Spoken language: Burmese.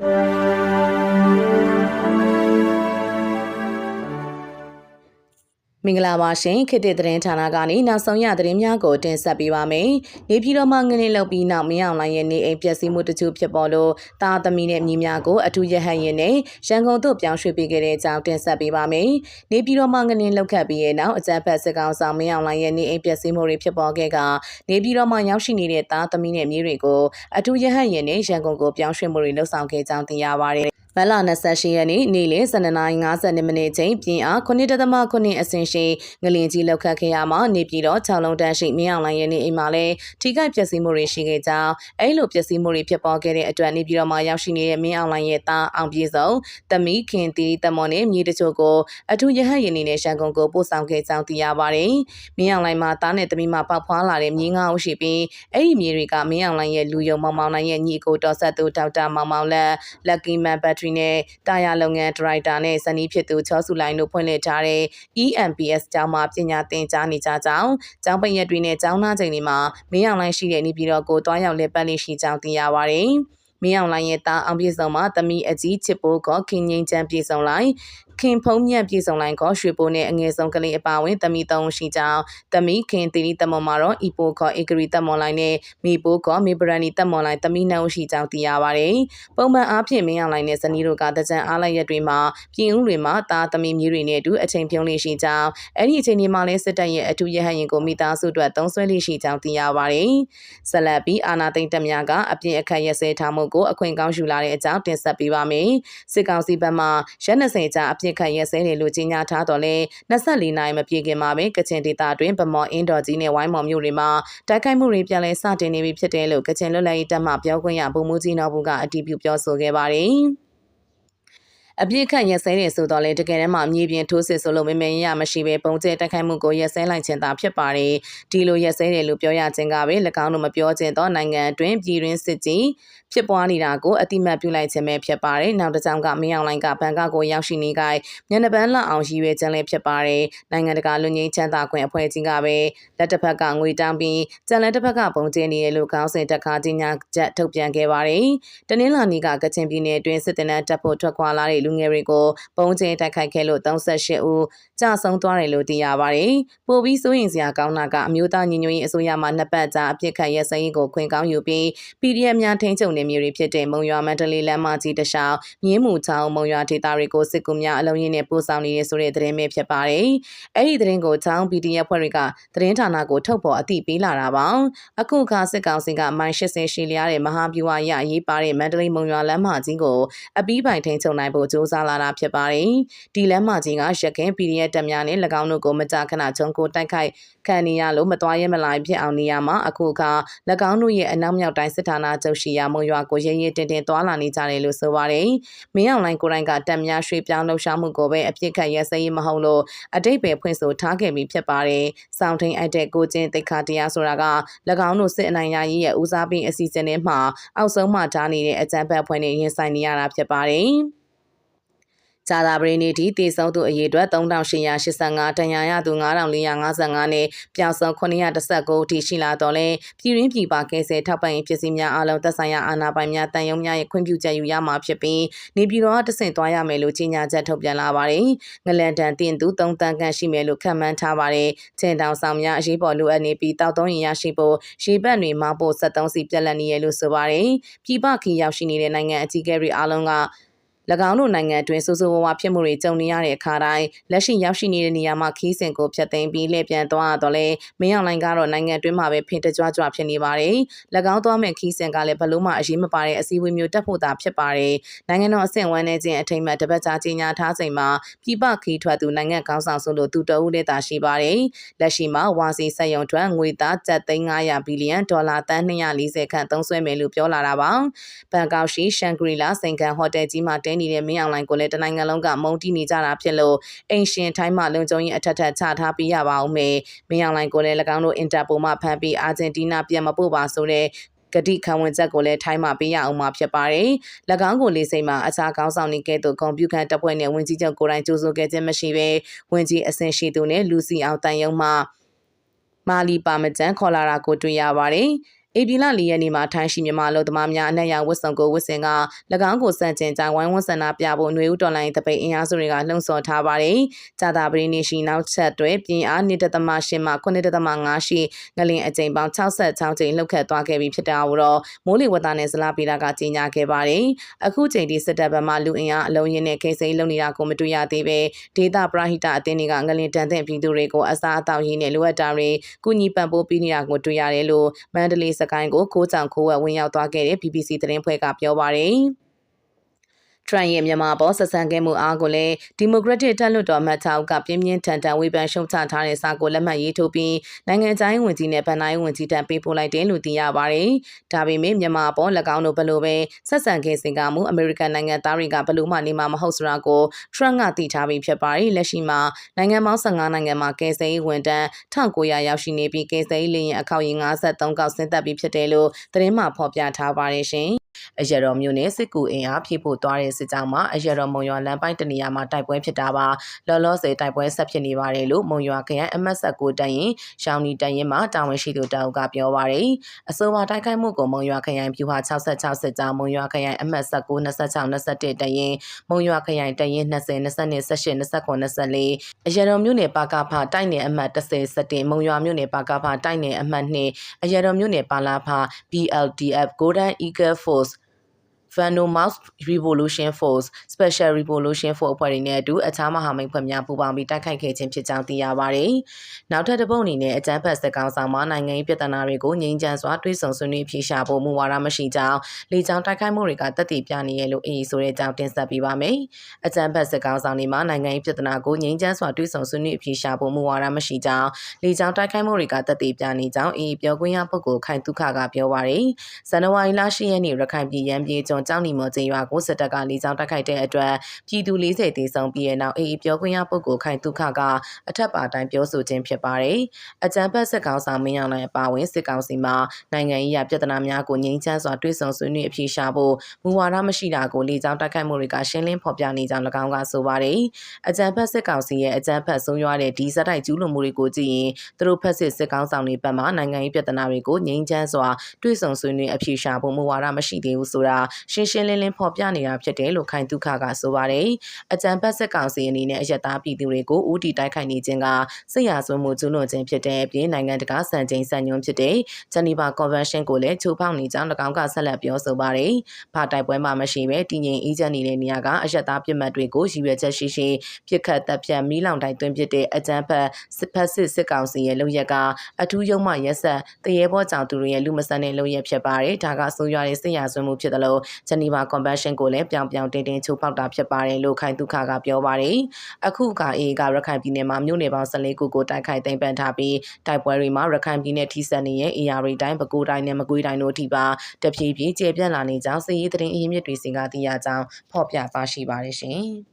you မင်္ဂလာပါရှင်ခေတ်သစ်သတင်းဌာနကနေနောက်ဆုံးရသတင်းများကိုတင်ဆက်ပေးပါမယ်။နေပြည်တော်မှာငလင်းလောက်ပြီးနောက်မင်းအောင်လိုင်းရဲ့နေအိမ်ပျက်စီးမှုတချို့ဖြစ်ပေါ်လို့တာသမီနဲ့မြေများကိုအထူးရဟတ်ရင်နဲ့ရန်ကုန်သို့ပြောင်းရွှေ့ပေးခဲ့တဲ့အကြောင်းတင်ဆက်ပေးပါမယ်။နေပြည်တော်မှာငလင်းလောက်ခတ်ပြီးရဲ့နောက်အကြမ်းဖက်စစ်ကောင်ဆောင်မင်းအောင်လိုင်းရဲ့နေအိမ်ပျက်စီးမှုတွေဖြစ်ပေါ်ခဲ့ကနေပြည်တော်မှာရောက်ရှိနေတဲ့တာသမီနဲ့မြေတွေကိုအထူးရဟတ်ရင်နဲ့ရန်ကုန်ကိုပြောင်းရွှေ့မှုတွေလှုပ်ဆောင်ခဲ့ကြောင်းသိရပါတယ်။ မလ28ရက်နေ့နေ့လယ်12:50မိနစ်ချိန်ပြင်အား9.9အဆင့်ရှိငလင်ကြီးလောက်ခတ်ခဲ့ရမှာနေပြည်တော်6လုံးတန်းရှိမင်းအောင်လိုင်းရဲ့နေအိမ်မှာလည်းထိခိုက်ပျက်စီးမှုတွေရှိခဲ့ကြောင်းအဲလိုပျက်စီးမှုတွေဖြစ်ပေါ်ခဲ့တဲ့အတွက်နေပြည်တော်မှာရောက်ရှိနေတဲ့မင်းအောင်လိုင်းရဲ့သားအောင်ပြေဆုံးတမီခင်တီတမွန်နဲ့မြေတချို့ကိုအထူးရဟတ်ရင်နေနဲ့ရှန်ကုန်ကိုပို့ဆောင်ခဲ့ကြောင်းသိရပါတယ်။မင်းအောင်လိုင်းမှာသားနဲ့တမီမှာပေါက်ဖွားလာတဲ့မြေငါးအုပ်ရှိပြီးအဲ့ဒီမြေတွေကမင်းအောင်လိုင်းရဲ့လူယုံမောင်မောင်နိုင်ရဲ့ညီကိုတော်ဆက်သူဒေါက်တာမောင်မောင်လက်လက်ကီမန်ဘက်ထရီနဲ့တာယာလုပ်ငန်းဒရိုက်တာနဲ့ဇနီးဖြစ်သူချောစုလိုင်းတို့ဖွင့်လှစ်ထားတဲ့ EMPS ကျောင်းမှာပညာသင်ကြားနေကြကြောင်းကျောင်းပိတ်ရက်တွေနဲ့ကျောင်းသားချိန်တွေမှာမင်းအောင်လိုင်းရှိတဲ့နေပြည်တော်ကိုတွားရောက်လက်ပတ်လေးရှိကြောင်းသိရပါတယ်။မင်းအောင်လိုင်းရဲ့တာအောင်ပြေဆုံးမှာတမီအကြီးချစ်ပိုးကခင်ငိမ့်ချမ်းပြေဆုံးလိုက် ခင်ဖုံးမြတ်ပြည်စုံလိုင်းကရွှေပိုးနဲ့အငယ်ဆုံးကလေးအပါဝင်တမီသုံးရှိကြောင်းတမီခင်တီရီတမွန်မှာတော့အီပိုကဧကရီတမွန်လိုင်းနဲ့မီပိုကမေဘရနီတမွန်လိုင်းတမီနှုံရှိကြောင်းသိရပါတယ်။ပုံမှန်အားဖြင့်မင်းအောင်လိုင်းနဲ့ဇနီးတို့ကတကြံအားလိုက်ရက်တွေမှာပြည်ဦးတွေမှာတာသမီမြေတွေနဲ့အတူအချိန်ပြုံးလေးရှိကြောင်းအဲ့ဒီအချိန်ဒီမှာလဲစစ်တပ်ရဲ့အထူးရဟတ်ရင်ကိုမိသားစုအတွက်သုံးဆွဲလေးရှိကြောင်းသိရပါတယ်။ဆက်လက်ပြီးအာနာသိန်းတက်များကအပြင်းအခက်ရက်စဲထားမှုကိုအခွင့်ကောင်းယူလာတဲ့အကြောင်းတင်ဆက်ပေးပါမယ်။စစ်ကောင်စီဘက်မှရက်20ကြာအပြင်းခက်ရက်စဲတယ်လို့ကြေညာထားတော့လဲ24နိုင်မပြည့်ခင်မှာပဲကချင်ဒေသတွင်ဗမော်အင်းတော်ကြီးနဲ့ဝိုင်းမော်မြို့တွေမှာတိုက်ခိုက်မှုတွေပြန်လည်စတင်နေပြီဖြစ်တယ်လို့ကချင်လွတ်လပ်ရေးတပ်မှပြောခွင့်ရဗိုလ်မှူးကြီးနော်ဘူးကအတည်ပြုပြောဆိုခဲ့ပါတယ်။ အပြစ်ခတ်ရက်စဲနေဆိုတော့လေတကယ်တမ်းမှမြေပြင်ထိုးစစ်ဆိုလို့မမင်းရမရှိပဲပုံကျဲတက်ခိုက်မှုကိုရက်စဲလိုက်ခြင်းသာဖြစ်ပါတယ်ဒီလိုရက်စဲတယ်လို့ပြောရခြင်းကပဲ၎င်းတို့မပြောခြင်းတော့နိုင်ငံအတွင်းပြည်တွင်းစစ်ကြီးဖြစ်ပွားနေတာကိုအတိမတ်ပြုလိုက်ခြင်းပဲဖြစ်ပါတယ်နောက်တစ်ကြောင်းကမင်းအောင်လိုင်းကဘန်ကောက်ကိုရောက်ရှိနေကြညနေပန်းလောက်အောင်ရည်ရွယ်ခြင်းလည်းဖြစ်ပါတယ်နိုင်ငံတကာလူငင်းချမ်းသာခွင့်အဖွဲ့ကြီးကပဲလက်တစ်ဖက်ကငွေတောင်းပြီးကြံလက်တစ်ဖက်ကပုံကျဲနေတယ်လို့ခေါင်းစဉ်တက်ခါကြီးညာချက်ထုတ်ပြန်ခဲ့ပါတယ်တနင်္လာနေ့ကကချင်ပြည်နယ်အတွင်းစစ်တပ်နဲ့တပ်ဖို့ထွက်ခွာလာတဲ့လူငယ်တွေကိုပုံကျဲတိုက်ခိုက်ခဲ့လို့38ဦးကြာဆုံးသွားတယ်လို့သိရပါတယ်။ပိုပြီးစိုးရင်စရာကောင်းတာကအမျိုးသားညီညွတ်ရေးအစိုးရမှနှစ်ပတ်ကြာအပြစ်ခတ်ရဲစရေးကိုခွင့်ကောင်းယူပြီး PDF များထိန်းချုပ်နေမျိုးတွေဖြစ်တဲ့မုံရွာမန္တလေးလမ်းမကြီးတခြားမြင်းမူချောင်းမုံရွာဒေသတွေကိုစစ်ကူများအလုံးရင်းနဲ့ပို့ဆောင်နေရဆိုတဲ့သတင်းပဲဖြစ်ပါတယ်။အဲ့ဒီသတင်းကိုချောင်း PDF ဖွဲ့တွေကသတင်းဌာနကိုထုတ်ဖော်အသိပေးလာတာပါ။အခုခါစစ်ကောင်စီကမိုင်80ရှီလျားတဲ့မဟာဗျူဟာရရေးပါတဲ့မန္တလေးမုံရွာလမ်းမကြီးကိုအပီးပိုင်ထိန်းချုပ်နိုင်ဖို့စ조사လာတာဖြစ်ပါတယ်။ဒီလမ်းမကြီးကရခင် PDF တပ်များနဲ့၎င်းတို့ကိုမကြာခဏချုံကိုတိုက်ခိုက်ခံနေရလို့မသွားရဲမလာဖြစ်အောင်နေရမှာအခုအခါ၎င်းတို့ရဲ့အနောက်မြောက်တိုင်းစစ်ဌာနချုပ်ရှိရာမုံရွာကိုရဲရဲတင်တင်သွားလာနေကြတယ်လို့ဆိုပါတယ်။မင်းအောင်လိုင်းကိုရိုင်းကတပ်များရွှေ့ပြောင်းလှုပ်ရှားမှုကိုပဲအပြစ်ခတ်ရဲစရေးမဟုတ်လို့အတိတ်ပဲဖွင့်ဆိုထားခဲ့ပြီးဖြစ်ပါတယ်။စောင့်ထိန်အပ်တဲ့ကိုချင်းတိတ်ခါတရားဆိုတာက၎င်းတို့စစ်အနိုင်ရရေးရဲ့ဦးစားပေးအစီအစဉ်တွေမှာအောက်ဆုံးမှထားနေတဲ့အကြံဖက်ဖွဲ့နဲ့ရင်ဆိုင်နေရတာဖြစ်ပါတယ်။ ဂျာသာပရိနေတီတည်ဆုံးသူအရေအတွက်3885တန်ရာရသူ9455နဲ့ပျောက်ဆုံး919အထိရှိလာတော့လဲပြည်ရင်းပြည်ပကဲဆဲထောက်ပံ့ရေးပစ္စည်းများအလုံးသက်ဆိုင်ရာအာဏာပိုင်များတန်ယုံများရဲ့ခွင့်ပြုချက်ယူရမှာဖြစ်ပြီးနေပြည်တော်ကတဆင့်သွားရမယ်လို့ကြေညာချက်ထုတ်ပြန်လာပါတယ်။ငလန်တန်တင်သူ3တန်ခန့်ရှိမယ်လို့ခန့်မှန်းထားပါတယ်။ချင်းတောင်ဆောင်များအရေးပေါ်လိုအပ်နေပြီးတောက်သုံးရင်ရရှိဖို့ရေပတ်တွေမဖို့73စီပြက်လက်နေရလို့ဆိုပါတယ်။ပြည်ပခီရောက်ရှိနေတဲ့နိုင်ငံအကြီးအကဲတွေအားလုံးက၎ င်းတို့နိုင်ငံအတွင်းဆိုးဆိုးဝါးဝါဖြစ်မှုတွေကြုံနေရတဲ့အခါတိုင်းလက်ရှိရောက်ရှိနေတဲ့နေရာမှာခီးစဉ်ကိုဖျက်သိမ်းပြီးလှည့်ပြန်သွားတော့လဲမင်းအောင်လိုင်းကတော့နိုင်ငံအတွင်းမှာပဲဖင်တကြွကြွဖြစ်နေပါတယ်။၎င်းသွားမဲ့ခီးစဉ်ကလည်းဘလို့မှအရေးမပါတဲ့အစည်းအဝေးမျိုးတက်ဖို့သာဖြစ်ပါတယ်။နိုင်ငံတော်အဆင့်ဝန်းနေခြင်းအထိမ်းအမှတ်တပတ်ကြာကြီးညာထားချိန်မှာပြည်ပခီးထွက်သူနိုင်ငံကောင်းဆောင်ဆိုလို့သူတအုပ်နဲ့သာရှိပါတယ်။လက်ရှိမှာဝါစီစက်ရုံထွက်ငွေသားကျပ်သိန်း900ဘီလီယံဒေါ်လာတန်း240ခန့်သုံးစွဲမယ်လို့ပြောလာတာပါ။ဘန်ကောက်ရှိရှန်ဂရီလာစိန်ခံဟိုတယ်ကြီးမှာတဲနေတဲ့မင်းအောင်လိုင်းကိုလည်းတနိုင်ငံလုံးကမုံတီးနေကြတာဖြစ်လို့အိမ်ရှင်ထိုင်းမှလုံခြုံရေးအထက်ထက်ချထားပေးရပါဦးမယ်မင်းအောင်လိုင်းကိုလည်း၎င်းတို့အင်တာပိုမှဖမ်းပြီးအာဂျင်တီးနားပြန်မပို့ပါဆိုတဲ့ဂတိခံဝင်ချက်ကိုလည်းထိုင်းမှာပေးရအောင်မှာဖြစ်ပါတယ်။၎င်းကိုလေးစိတ်မှာအခြားကောင်းဆောင်နေကဲ့သို့ကွန်ပျူတာတပ်ဖွဲ့နဲ့ဝင်ကြီးချုပ်ကိုယ်တိုင်ကြိုးဆိုခဲ့ခြင်းမရှိဘဲဝင်ကြီးအဆင့်ရှိသူနဲ့လူစီအောင်တန်ယုံမှမာလီပါမကျန်ခေါ်လာတာကိုတွေ့ရပါတယ်။ ဧပြီလ၄ရက်နေ့မှာထိုင်းရှိမြန်မာအလုပ်သမားများအနက်ရောင်ဝတ်ဆောင်ကိုဝတ်ဆင်က၎င်းကိုစန့်ကျင်ကြဝိုင်းဝန်းဆန္ဒပြဖို့ຫນွေဦးတော်လိုင်းတပိတ်အင်အားစုတွေကလှုံ့ဆော်ထားပါတယ်။ကြာတာပရိနေရှိနောက်ဆက်တွဲပြင်အား1.8မှ9.5ရှိငလင်အကြိမ်ပေါင်း66ကြိမ်လှုပ်ခတ်သွားခဲ့ပြီးဖြစ်တာကိုတော့မိုးလေဝသနဲ့ဇလားပီတာကကြေညာခဲ့ပါတယ်။အခုချိန်ဒီစစ်တပ်ဘက်မှလူအင်အားအလုံးရင်းနဲ့ကိစိမ်းလုပ်နေတာကိုမတွေ့ရသေးပဲဒေတာပရဟိတအသင်းတွေကငလင်တန်တဲ့ပြည်သူတွေကိုအစားအသောက်ရင်းနဲ့လိုအပ်တာတွေကုညီပံ့ပိုးပေးနေတာကိုတွေ့ရတယ်လို့မန္တလေးစကိုင်းကိုကိုကြောင်ခိုးဝက်ဝင်ရောက်သွားခဲ့တဲ့ BBC သတင်းဖွဲ့ကပြောပါတယ်။ ထရန်ရဲ့မြန်မာပေါ်ဆက်ဆံခဲ့မှုအားကိုလည်းဒီမိုကရက်တစ်တက်လွတ်တော်မှတ်ထောက်ကပြင်းပြင်းထန်ထန်ဝေဖန်ရှုံချထားတဲ့စာကိုလက်မှတ်ရေးထိုးပြီးနိုင်ငံခြားရေးဝန်ကြီးနဲ့ဗန်နိုင်ဝန်ကြီးတန်းပေးပို့လိုက်တယ်လို့သိရပါတယ်။ဒါပေမဲ့မြန်မာပေါ်၎င်းတို့ဘယ်လိုပဲဆက်ဆံခဲ့စဉ်ကမှုအမေရိကန်နိုင်ငံသားတွေကဘယ်လိုမှနေမှာမဟုတ်ဆိုတာကိုထရန့်ကသိထားပြီးဖြစ်ပါတယ်။လက်ရှိမှာနိုင်ငံပေါင်း15နိုင်ငံမှာကယ်ဆယ်ရေးဝန်တန်း1900ရောက်ရှိနေပြီးကယ်ဆယ်ရေးလေယာဉ်အခောက်ရင်53ကောက်ဆင်းသက်ပြီးဖြစ်တယ်လို့သတင်းမှဖော်ပြထားပါတယ်ရှင်။ အရတော်မျိုးနဲ့စစ်ကူအင်အားဖြည့်ဖို့သွားတဲ့စစ်ကြောင်းမှာအရတော်မုံရွာလမ်းပိုင်းတနေရာမှာတိုက်ပွဲဖြစ်တာပါလောလောဆယ်တိုက်ပွဲဆက်ဖြစ်နေပါတယ်လို့မုံရွာခရိုင် MS9 တရင်ရှောင်းနီတရင်မှာတာဝန်ရှိသူတအုပ်ကပြောပါတယ်အဆိုပါတိုက်ခိုက်မှုကိုမုံရွာခရိုင်ပြူဟာ66စစ်ကြောင်းမုံရွာခရိုင် MS9 26 21တရင်မုံရွာခရိုင်တရင်20 22 28 29 24အရတော်မျိုးနယ်ပါကဖတိုက်နယ်အမှတ်30 17မုံရွာမျိုးနယ်ပါကဖတိုက်နယ်အမှတ်2အရတော်မျိုးနယ်ပါလာဖ BLDF Golden Eagle Force Vanuatu Revolution Force Special Revolution Force အဖွဲ့တွေနဲ့အတူအခြားမဟာမိတ်ဖွဲ့များပူးပေါင်းပြီးတိုက်ခိုက်ခဲ့ခြင်းဖြစ်ကြောင်းသိရပါတယ်။နောက်ထပ်တစ်ပုတ်အနေနဲ့အကြမ်းဖက်စစ်ကောင်ဆောင်မှနိုင်ငံရေးပြဿနာတွေကိုငြိမ်းချမ်းစွာတွဲဆောင်ဆွေးနွေးဖြေရှာဖို့မူဝါဒမရှိကြောင်းလေကြောင်းတိုက်ခိုက်မှုတွေကတက်တည်ပြနေရလို့အေးဆိုတဲ့အကြောင်းတင်ဆက်ပေးပါမယ်။အကြမ်းဖက်စစ်ကောင်ဆောင်တွေမှနိုင်ငံရေးပြဿနာကိုငြိမ်းချမ်းစွာတွဲဆောင်ဆွေးနွေးဖြေရှာဖို့မူဝါဒမရှိကြောင်းလေကြောင်းတိုက်ခိုက်မှုတွေကတက်တည်ပြနေကြောင်းအေးပြောခွင့်ရပုဂ္ဂိုလ်ခိုင်တုခကပြောပါရယ်။ဇန်နဝါရီလ10ရက်နေ့ရခိုင်ပြည်ရန်ပြည်ကျွန်းကျောင်းနီမော်ကျေးရွာကိုစစ်တပ်ကလေကြောင်းတိုက်ခိုက်တဲ့အတွက်ပြည်သူ40တေဆုံးပြီးတဲ့နောက်အေအေပြောခွင့်ရပုဂ္ဂိုလ်ခိုင်တုခကအထက်ပါတိုင်းပြောဆိုခြင်းဖြစ်ပါတယ်။အကြံဖက်စစ်ကောင်ဆောင်မင်းအောင်လှိုင်အပါအဝင်စစ်ကောင်စီမှနိုင်ငံရေးပြဿနာများကိုငြိမ်းချမ်းစွာတွေ့ဆုံဆွေးနွေးအဖြေရှာဖို့မူဝါဒမရှိတာကိုလေကြောင်းတိုက်ခိုက်မှုတွေကရှင်းလင်းဖော်ပြနေကြောင်း၎င်းကဆိုပါတယ်။အကြံဖက်စစ်ကောင်စီရဲ့အကြံဖက်ဆုံးရွားတဲ့ဒီဇက်တိုက်ကျူးလွန်မှုတွေကိုကြည့်ရင်သူတို့ဖက်စစ်စစ်ကောင်ဆောင်တွေဘက်မှနိုင်ငံရေးပြဿနာတွေကိုငြိမ်းချမ်းစွာတွေ့ဆုံဆွေးနွေးအဖြေရှာဖို့မူဝါဒမရှိသေးဘူးဆိုတာရှင်းရှင်းလင်းလင်းဖော်ပြနေတာဖြစ်တယ်လို့ခိုင်တုခကဆိုပါတယ်။အကြံဖက်စစ်ကောင်စီအနေနဲ့အယက်သားပြည်သူတွေကိုဦးတည်တိုက်ခိုက်နေခြင်းကစစ်ရာဇဝမှုကျူးလွန်ခြင်းဖြစ်တဲ့အပြင်နိုင်ငံတကာစံချိန်စံညွှန်းဖြစ်တဲ့ဂျနီဗာကွန်ဗင်းရှင်းကိုလည်းချိုးဖောက်နေကြောင်း၎င်းကဆက်လက်ပြောဆိုပါတယ်။ဘာတိုက်ပွဲမှမရှိဘဲတည်ငြိမ်အေးချမ်းနေတဲ့နေရာကအယက်သားပြစ်မှတ်တွေကိုရည်ရွယ်ချက်ရှိရှိပြစ်ခတ်တပ်ဖြတ်မီးလောင်တိုင်းတွင်ဖြစ်တဲ့အကြံဖက်စစ်ဖက်စစ်စစ်ကောင်စီရဲ့လုပ်ရက်ကအထူးရုံမှရက်ဆက်တရေဘောကြောင့်သူတို့ရဲ့လူမဆန်တဲ့လုပ်ရက်ဖြစ်ပါတယ်။ဒါကဆိုးရွားတဲ့စစ်ရာဇဝမှုဖြစ်တယ်လို့ဂျနီဗာကွန်ဗင်းရှင်းကိုလည်းပြောင်ပြောင်တင်းတင်းချိုးဖောက်တာဖြစ်ပါတယ်လို့ခိုင်တုခကပြောပါတယ်။အခုကအေးကရခိုင်ပြည်နယ်မှာမြို့နယ်ပေါင်း14ခုကိုတိုက်ခိုက်သိမ်းပန်းထားပြီးတိုက်ပွဲတွေမှာရခိုင်ပြည်နယ်ထိစပ်နေတဲ့ AR တိုင်းပဲခူးတိုင်းနဲ့မကွေးတိုင်းတို့အထိပါတဖြည်းဖြည်းကျေပြန့်လာနေကြောင်းစစ်ရေးသတင်းအရင်းမြစ်တွေစင်ကသိရကြောင်းဖော်ပြပါရှိပါတယ်ရှင်။